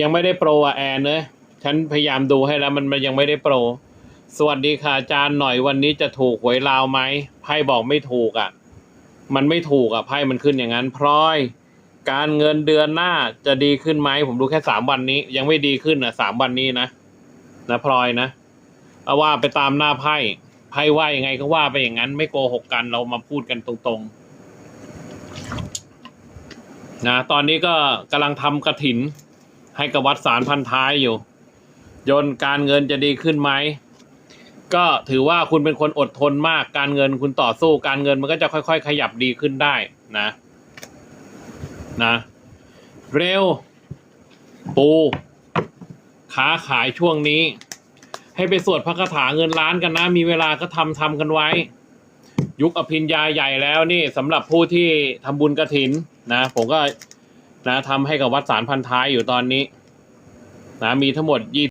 ยังไม่ได้โปรอะแอนเนอะฉันพยายามดูให้แล้วมันมันยังไม่ได้โปร สวัสดีค่ะอาจารย์หน่อยวันนี้จะถูกหวยลาวไหมไพ่บอกไม่ถูกอะ่ะ มันไม่ถูกอะ่ะไพ่มันขึ้นอย่างนั้นพลอย การเงินเดือนหน้าจะดีขึ้นไหมผมดูแค่สามวันนี้ ยังไม่ดีขึ้นอะสามวันนี้นะนะพลอยนะเอาว่าไปตามหน้าไพ่ไพ่ว่ายังไงก็ว่าไปอย่างนั้น ไม่โกหกกันเรามาพูดกันตรงๆนะตอนนี้ก็กำลังทำกระถิน ให้กับวัดสารพันท้ายอยู่ ยนการเงินจะดีขึ้นไหมก็ถือว่าคุณเป็นคนอดทนมาก การเงินคุณต่อสู้ การเงินมันก็จะค่อย ๆ ขยับดีขึ้นได้นะ นะ เร็ว ปูค้าขายช่วงนี้ ให้ไปสวดพระคาถาเงินล้านกันนะ มีเวลาก็ทำทำกันไว้ ยุคอภิญญาใหญ่แล้วนี่สำหรับผู้ที่ทำบุญกระถินนะ ผมก็ นะทำให้กับวัดสารพันท้ายอยู่ตอนนี้นะมีทั้งหมดยี่